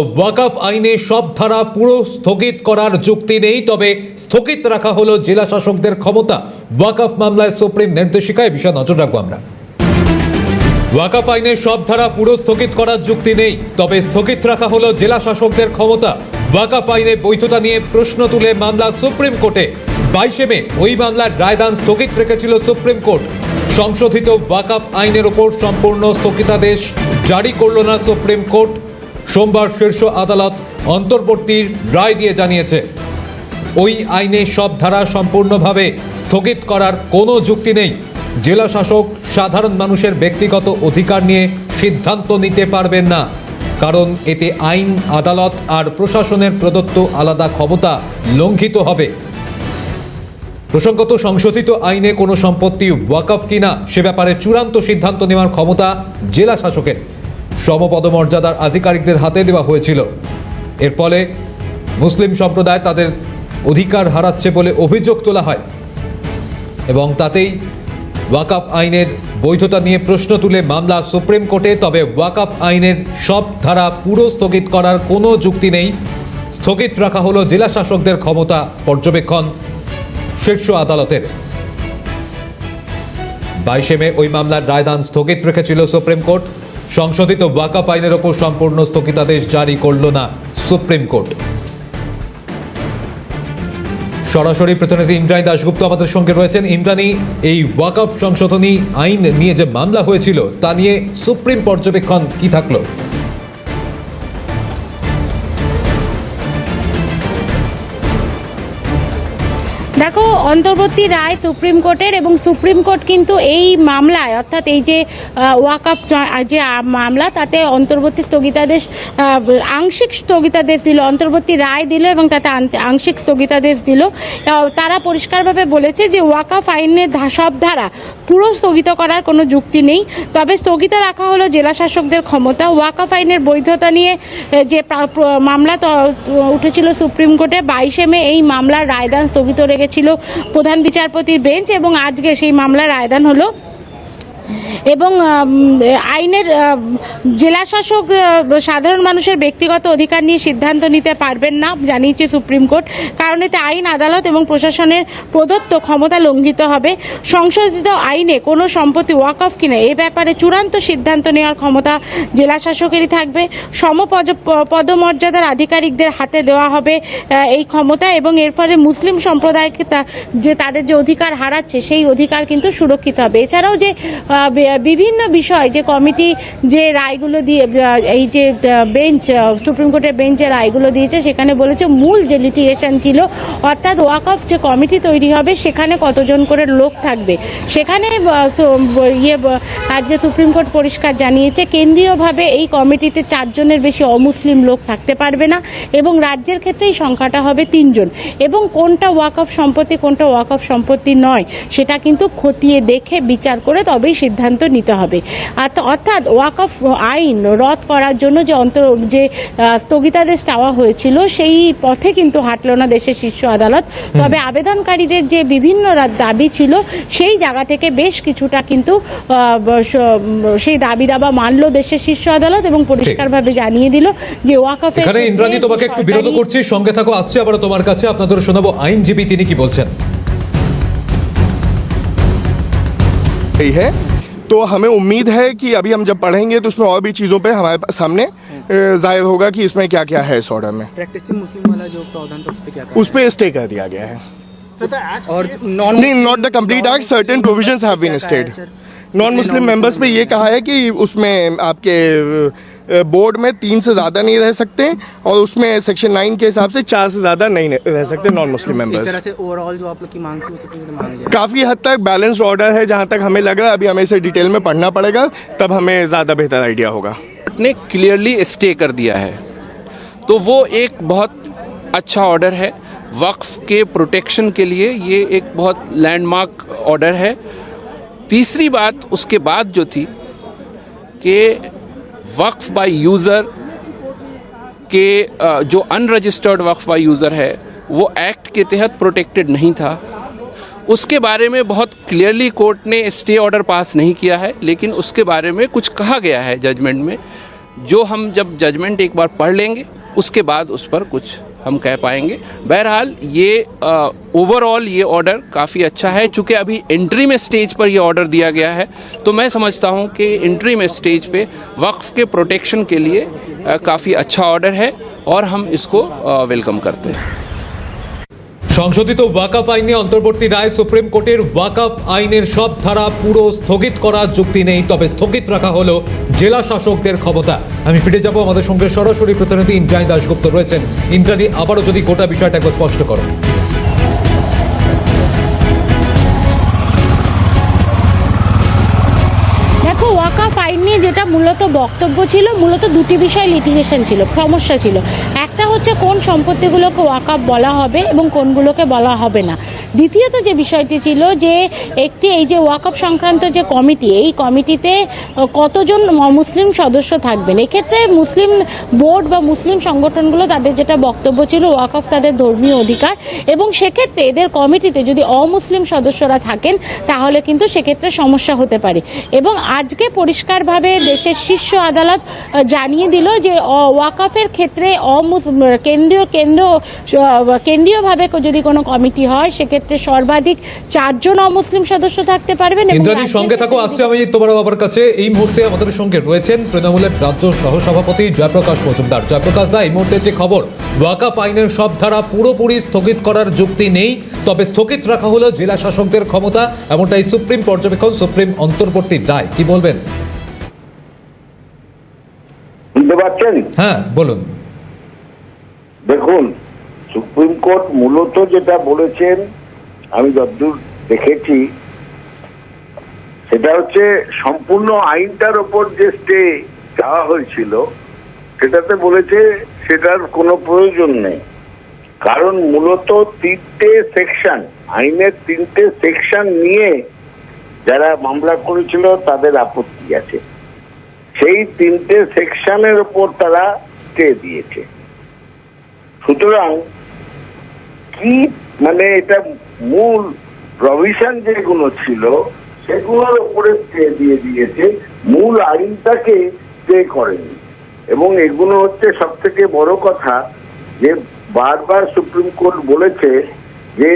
ওয়াকফ আইনে সব ধারা পুরো স্থগিত করার যুক্তি নেই, তবে স্থগিত রাখা হলো জেলা শাসকদের ক্ষমতা। ওয়াকফ মামলায় সুপ্রিম নির্দেশিকায় বিষয় নজর রাখব আমরা। ওয়াকফ আইনে সব ধারা পুরো স্থগিত করার যুক্তি নেই, তবে স্থগিত রাখা হলো জেলা শাসকদের ক্ষমতা। ওয়াকফ আইনে বৈধতা নিয়ে প্রশ্ন তুলে মামলা সুপ্রিম কোর্টে। বাইশে মে ওই মামলার রায়দান স্থগিত রেখেছিল সুপ্রিম কোর্ট। সংশোধিত ওয়াকফ আইনের ওপর সম্পূর্ণ স্থগিতাদেশ জারি করল না সুপ্রিম কোর্ট। সোমবার শীর্ষ আদালত অন্তর্বর্তীর রায় দিয়ে জানিয়েছে, ওই আইনে সব ধারা সম্পূর্ণভাবে স্থগিত করার কোনো যুক্তি নেই। জেলা শাসক সাধারণ মানুষের ব্যক্তিগত অধিকার নিয়ে সিদ্ধান্ত নিতে পারবেন না, কারণ এতে আইন, আদালত আর প্রশাসনের প্রদত্ত আলাদা ক্ষমতা লঙ্ঘিত হবে। প্রসঙ্গত, সংশোধিত আইনে কোনো সম্পত্তি ওয়াকফ কিনা সে ব্যাপারে চূড়ান্ত সিদ্ধান্ত নেওয়ার ক্ষমতা জেলা শাসকের। সমপদমর্যাদার আধিকারিকদের হাতে দেওয়া হয়েছিল। এর ফলে মুসলিম সম্প্রদায় তাদের অধিকার হারাচ্ছে বলে অভিযোগ তোলা হয় এবং তাতেই ওয়াকাফ আইনের বৈধতা নিয়ে প্রশ্ন তুলে মামলা সুপ্রিম কোর্টে, তবে ওয়াকাফ আইনের সব ধারা পুরো স্থগিত করার কোনো যুক্তি নেই। স্থগিত রাখা হলো জেলা শাসকদের ক্ষমতা পর্যবেক্ষণ শীর্ষ আদালতের। বাইশে মে ওই মামলার রায়দান স্থগিত রেখেছিল সুপ্রিম কোর্ট। সংশোধিত ওয়াকাফ আইনের ওপর সম্পূর্ণ স্থগিতাদেশ জারি করল না সুপ্রিম কোর্ট। সরাসরি প্রতিনিধি ইন্দ্রাণী দাশগুপ্ত আমাদের সঙ্গে রয়েছেন। ইন্দ্রাণী, এই ওয়াকাফ সংশোধনী আইন নিয়ে যে মামলা হয়েছিল, তা নিয়ে সুপ্রিম পর্যবেক্ষণ কি থাকল? দেখো, অন্তর্বর্তী রায় সুপ্রিম কোর্টের এবং সুপ্রিম কোর্ট কিন্তু এই মামলায়, অর্থাৎ এই যে ওয়াকআপ যে মামলা, তাতে অন্তর্বর্তী স্থগিতাদেশ আংশিক স্থগিতাদেশ দিল, অন্তর্বর্তী রায় দিল এবং তাতে আংশিক স্থগিতাদেশ দিল। তারা পরিষ্কারভাবে বলেছে যে ওয়াকআপ আইনের সব ধারা পুরো স্থগিত করার কোনো যুক্তি নেই। তবে স্থগিত রাখা হলো জেলা শাসকদের ক্ষমতা। ওয়াকআপ আইনের বৈধতা নিয়ে যে মামলা উঠেছিল সুপ্রিম কোর্টে, বাইশে মে এই মামলার রায়দান স্থগিত রেখেছিল প্রধান বিচারপতির বেঞ্চ এবং আজকে সেই মামলার আয়দান হলো। এবং আইনের আম, জেলা শাসক সাধারণ মানুষের ব্যক্তিগত অধিকার নিয়ে সিদ্ধান্ত নিতে পারবেন না জানিয়েছে সুপ্রিম কোর্ট। কারণ এতে আইন আদালত এবং প্রশাসনের প্রদত্ত ক্ষমতা লঙ্ঘিত হবে। সংশোধিত আইনে কোনো সম্পত্তি ওয়াক ওয়াকফ কিনে এ ব্যাপারে চূড়ান্ত সিদ্ধান্ত নেওয়ার ক্ষমতা জেলা শাসকেরই থাকবে সমপদ পদমর্যাদার আধিকারিকদের হাতে দেওয়া হবে এই ক্ষমতা এবং এর ফলে মুসলিম সম্প্রদায়কে যে তাদের যে অধিকার হারাচ্ছে সেই অধিকার কিন্তু সুরক্ষিত হবে। এছাড়াও যে বিভিন্ন বিষয় যে কমিটি যে রায়গুলো দিয়ে এই যে বেঞ্চ সুপ্রিম কোর্টের বেঞ্চ রায়গুলো দিয়েছে, সেখানে বলেছে মূল যে লিটিগেশন ছিল, অর্থাৎ ওয়াকফ যে কমিটি তৈরি হবে, সেখানে কতজন করে লোক থাকবে। সেখানে ইয়ে আজকে সুপ্রিম কোর্ট পরিষ্কার জানিয়েছে, কেন্দ্রীয়ভাবে এই কমিটিতে চারজনের বেশি অমুসলিম লোক থাকতে পারবে না, এবং রাজ্যের ক্ষেত্রে এই সংখ্যাটা হবে তিনজন। এবং কোনটা ওয়াকফ সম্পত্তি, কোনটা ওয়াকফ সম্পত্তি নয়, সেটা কিন্তু খতিয়ে দেখে বিচার করে তবেই সিদ্ধান্ত নিতে হবে। আর অর্থাৎ ওয়াকফ আইন রদ করার জন্য যে অন্ত যে স্থগিতাদেশ চাওয়া হয়েছিল সেই পথে কিন্তু হাঁটল না দেশের শীর্ষ আদালত। তবে আবেদনকারীদের যে বিভিন্ন দাবি ছিল সেই জায়গা থেকে বেশ কিছুটা কিন্তু সেই দাবি দাবা মানলো দেশের শীর্ষ আদালত এবং পরিষ্কারভাবে জানিয়ে দিল যে ওয়াকাফে এখানে ইন্দ্রাণী তোমাকে একটু বিরত করছি সঙ্গে থাকো আসছে আবার তোমার কাছে আপনাদের শোনাবো আইনজীবী তিনি কি বলছেন। এই হ্যাঁ? तो हमें उम्मीद है कि अभी हम जब पढ़ेंगे तो उसमें और भी चीज़ों पे हमारे सामने ज़ाहिर होगा कि इसमें क्या क्या है इस ऑर्डर में। प्रैक्टिसिंग मुस्लिम वाला जो प्रावधान था उस पर क्या उस पर स्टे कर दिया गया है। और नहीं not the complete act certain provisions have been stayed non Muslim members पे ये कहा है कि उसमें आपके बोर्ड में तीन से ज़्यादा नहीं रह सकते और उसमें सेक्शन नाइन के हिसाब से चार से ज़्यादा नहीं रह सकते नॉन मुस्लिम मेंबर्स ओवरऑल जो आप लोग की मांग थी वो सुप्रीम कोर्ट ने मान लिया। काफ़ी हद तक बैलेंस्ड ऑर्डर है जहाँ तक हमें लग रहा है अभी हमें इसे डिटेल में पढ़ना पड़ेगा तब हमें ज़्यादा बेहतर आइडिया होगा। ने क्लियरली स्टे कर दिया है। तो वो एक बहुत अच्छा ऑर्डर है। वक्फ के प्रोटेक्शन के लिए ये एक बहुत लैंडमार्क ऑर्डर है। तीसरी बात उसके बाद जो थी कि वक्फ बाय यूज़र के जो अनरजिस्टर्ड वक्फ बाय यूज़र है, वो एक्ट के तहत प्रोटेक्टेड नहीं था। उसके बारे में बहुत क्लियरली कोर्ट ने स्टे ऑर्डर पास नहीं किया है, लेकिन उसके बारे में कुछ कहा गया है जजमेंट में। जो हम जब जजमेंट एक बार पढ़ लेंगे, उसके बाद उस पर कुछ हम कह पाएँगे। बहरहाल, ये ओवरऑल ये ऑर्डर काफ़ी अच्छा है, चूँकि अभी एंट्री में स्टेज पर ये ऑर्डर दिया गया है। तो मैं समझता हूँ कि एंट्री में स्टेज पे वक्फ के प्रोटेक्शन के लिए काफ़ी अच्छा ऑर्डर है और हम इसको वेलकम करते हैं। সংশোধিত ওয়াকাফ আইনে অন্তর্বর্তী রায় সুপ্রিম কোর্টের ওয়াকাফ আইনের সব ধারা পুরো স্থগিত করার যুক্তি নেই, তবে স্থগিত রাখা হলো জেলা শাসকদের ক্ষমতা। আমি ফিরে যাব আমাদের সঙ্গে সরাসরি প্রতিনিধি ইন্দ্রাণী দাশগুপ্ত রয়েছেন। ইন্দ্রাণী, আবারও যদি গোটা বিষয়টা একবার স্পষ্ট করো। দেখো ওয়াকাফ আইন নিয়ে যেটা মূলত বক্তব্য ছিল, মূলত দুটি বিষয় লিটিগেশন ছিল, সমস্যা ছিল। একটা হচ্ছে কোন সম্পত্তিগুলোকে ওয়াকাফ বলা হবে এবং কোনগুলোকে বলা হবে না। দ্বিতীয়ত যে বিষয়টি ছিল যে একটি এই যে ওয়াকাফ সংক্রান্ত যে কমিটি, এই কমিটিতে কতজন মুসলিম সদস্য থাকবেন? এক্ষেত্রে মুসলিম বোর্ড বা মুসলিম সংগঠনগুলো তাদের যেটা বক্তব্য ছিল ওয়াকাফ তাদের ধর্মীয় অধিকার এবং সেক্ষেত্রে এদের কমিটিতে যদি অমুসলিম সদস্যরা থাকেন, তাহলে কিন্তু সেক্ষেত্রে সমস্যা হতে পারে। এবং আজকে পরিষ্কারভাবে দেশের শীর্ষ আদালত জানিয়ে দিল যে ওয়াকাফের ক্ষেত্রে অমুস, কেন্দ্রীয়, কেন্দ্র কেন্দ্রীয়ভাবে যদি কোনো কমিটি হয়, সেক্ষেত্রে সর্বাধিক চারজন অমুসলিম সদস্য থাকতে পারবেন ইন্দ্রাণী সঙ্গে থাকো আসছে আমি তোমার বাবার কাছে। এই মুহূর্তে আমাদের সঙ্গে রয়েছেন তৃণমূলের রাজ্য সহসভাপতি জয়প্রকাশ মজুমদার। জয়প্রকাশ দা এই মুহূর্তে যে খবর ওয়াকাফ আইনের সব ধারা পুরোপুরি স্থগিত করার যুক্তি নেই তবে স্থগিত রাখা হলো জেলা শাসকদের ক্ষমতা এমনটাই সুপ্রিম পর্যবেক্ষণ সুপ্রিম অন্তর্বর্তী রায়। কি বলবেন? হ্যাঁ বলুন। দেখুন সুপ্রিম কোর্ট মূলত যেটা বলেছেন আমি যতদূর দেখেছি, সেটা হচ্ছে সম্পূর্ণ আইনটার ওপর যে স্টে চাওয়া হয়েছিল, সেটাতে বলেছে সেটার কোনো প্রয়োজন নেই। কারণ মূলত তিনটে সেকশন আইনের তিনটে সেকশন নিয়ে যারা মামলা করেছিল, তাদের আপত্তি আছে। সেই তিনটে সেকশনের ওপর তারা স্টে দিয়েছে। সুতরাং কি মানে এটা মূল প্রভিশন যেগুলো ছিল, সেগুলোর উপরে দিয়ে দিয়েছে। মূল আইনটাকে স্টে করেনি। এবং এগুলো হচ্ছে সব থেকে বড় কথা যে বারবার সুপ্রিম কোর্ট বলেছে যে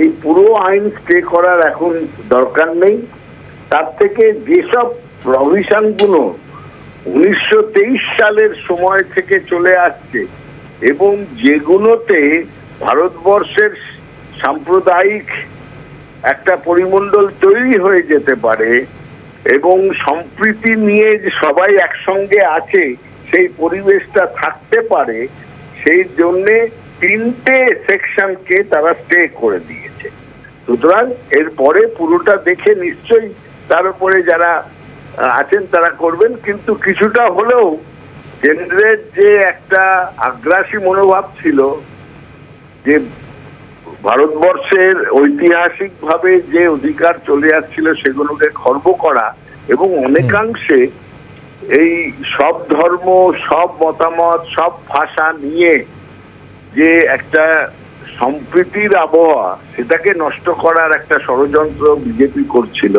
এই পুরো আইন স্টে করার এখন দরকার নেই। তার থেকে যেসব প্রভিশনগুলো উনিশশো সালের সময় থেকে চলে আসছে, এবং যেগুলোতে ভারতবর্ষের সাম্প্রদায়িক একটা পরিমণ্ডল তৈরি হয়ে যেতে পারে এবং সম্প্রীতি নিয়ে যে সবাই একসঙ্গে আছে, সেই পরিবেশটা থাকতে পারে, সেই জন্যে তিনটে সেকশনকে তারা স্টে করে দিয়েছে। সুতরাং এরপরে পুরোটা দেখে নিশ্চয়ই তার উপরে যারা আছেন তারা করবেন, কিন্তু কিছুটা হলেও কেন্দ্রের যে একটা আগ্রাসী মনোভাব ছিল যে ভারতবর্ষের ঐতিহাসিকভাবে যে অধিকার চলে আসছিল সেগুলোকে খর্ব করা এবং অনেকাংশে এই সব ধর্ম সব মতামত সব ভাষা নিয়ে যে একটা সম্প্রীতির আবহাওয়া সেটাকে নষ্ট করার একটা ষড়যন্ত্র বিজেপি করছিল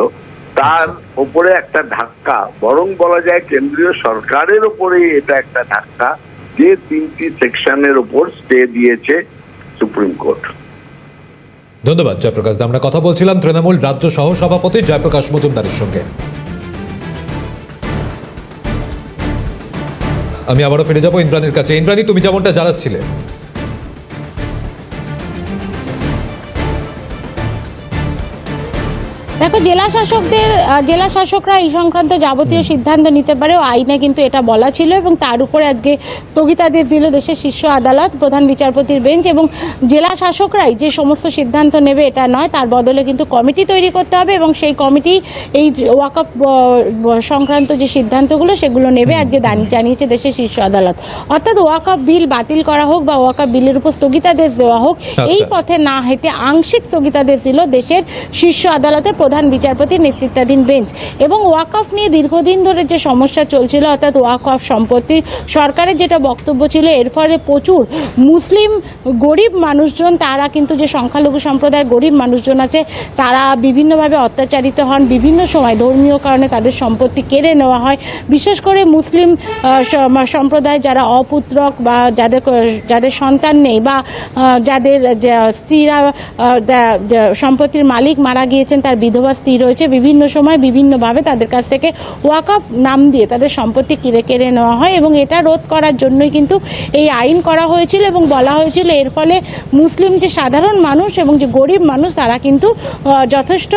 তার উপরে একটা ধাক্কা বরং বলা যায় কেন্দ্রীয় সরকারের উপরেই এটা একটা ধাক্কা যে তিনটি সেকশনের উপর স্টে দিয়েছে। Supreme court. ধন্যবাদ, জয়প্রকাশ দা। আমরা কথা বলছিলাম তৃণমূল রাজ্য সহ সভাপতি জয়প্রকাশ মজুমদারের সঙ্গে। আমি আবারও ফিরে যাব ইন্দ্রাণীর কাছে। ইন্দ্রাণী, তুমি যেমনটা জানাচ্ছিলে দেখো জেলা শাসকদের জেলা শাসকরা এই সংক্রান্ত যাবতীয় সিদ্ধান্ত নিতে পারে ও আইনে কিন্তু এটা বলা ছিল এবং তার উপরে আজকে স্থগিতাদেশ দিল দেশের শীর্ষ আদালত প্রধান বিচারপতির বেঞ্চ এবং জেলা শাসকরাই যে সমস্ত সিদ্ধান্ত নেবে এটা নয় তার বদলে কিন্তু কমিটি তৈরি করতে হবে এবং সেই কমিটি এই ওয়াকফ সংক্রান্ত যে সিদ্ধান্তগুলো সেগুলো নেবে আজকে জানিয়েছে দেশের শীর্ষ আদালত। অর্থাৎ ওয়াকফ বিল বাতিল করা হোক বা ওয়াকফ বিলের উপর স্থগিতাদেশ দেওয়া হোক এই আচ্ছা। পথে না হেঁটে আংশিক স্থগিতাদেশ দিল দেশের শীর্ষ আদালতের প্রধান প্রধান বিচারপতি নেতৃত্বাধীন বেঞ্চ এবং ওয়াকফ নিয়ে দীর্ঘদিন ধরে যে সমস্যা চলছিল, অর্থাৎ ওয়াকফ সম্পত্তি সরকারের যেটা বক্তব্য ছিল, এর ফলে প্রচুর মুসলিম গরিব মানুষজন, তারা কিন্তু যে সংখ্যালঘু সম্প্রদায়ের গরিব মানুষজন আছে, তারা বিভিন্নভাবে অত্যাচারিত হন, বিভিন্ন সময় ধর্মীয় কারণে তাদের সম্পত্তি কেড়ে নেওয়া হয়। বিশেষ করে মুসলিম সম্প্রদায় যারা অপুত্রক বা যাদের যাদের সন্তান নেই বা যাদের স্ত্রীরা সম্পত্তির মালিক মারা গিয়েছেন, তার বিধবা স্ত্রী রয়েছে, বিভিন্ন সময় বিভিন্নভাবে তাদের কাছ থেকে ওয়াকফ নাম দিয়ে তাদের সম্পত্তি কিনে কেড়ে নেওয়া হয় এবং এটা রোধ করার জন্যই কিন্তু এই আইন করা হয়েছিল এবং বলা হয়েছিল এর ফলে মুসলিম যে সাধারণ মানুষ এবং যে গরিব মানুষ তারা কিন্তু যথেষ্ট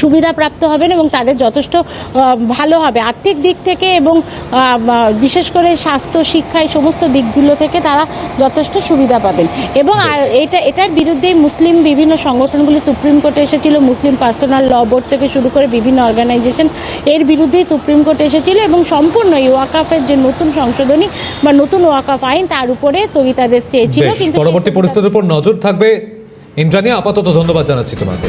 সুবিধাপ্রাপ্ত হবেন এবং তাদের যথেষ্ট ভালো হবে। আর্থিক দিক থেকে এবং বিশেষ করে স্বাস্থ্য শিক্ষা এই সমস্ত দিকগুলো থেকে তারা যথেষ্ট সুবিধা পাবেন। এবং আর এটা এটার বিরুদ্ধেই মুসলিম বিভিন্ন সংগঠনগুলি সুপ্রিম কোর্টে এসেছিল মুসলিম পার্সোনাল ল বোর্ড থেকে শুরু করে বিভিন্ন অর্গানাইজেশন এর বিরুদ্ধেই সুপ্রিম কোর্টে এসেছিল এবং সম্পূর্ণ এই ওয়াকাফের যে নতুন সংশোধনী বা নতুন ওয়াকাফ আইন তার উপরে স্থগিতাদেশ চেয়েছিল। কিন্তু পরবর্তী পরিস্থিতির উপর নজর থাকবে। ইন্দ্রাণী আপাতত ধন্যবাদ জানাচ্ছি তোমাকে।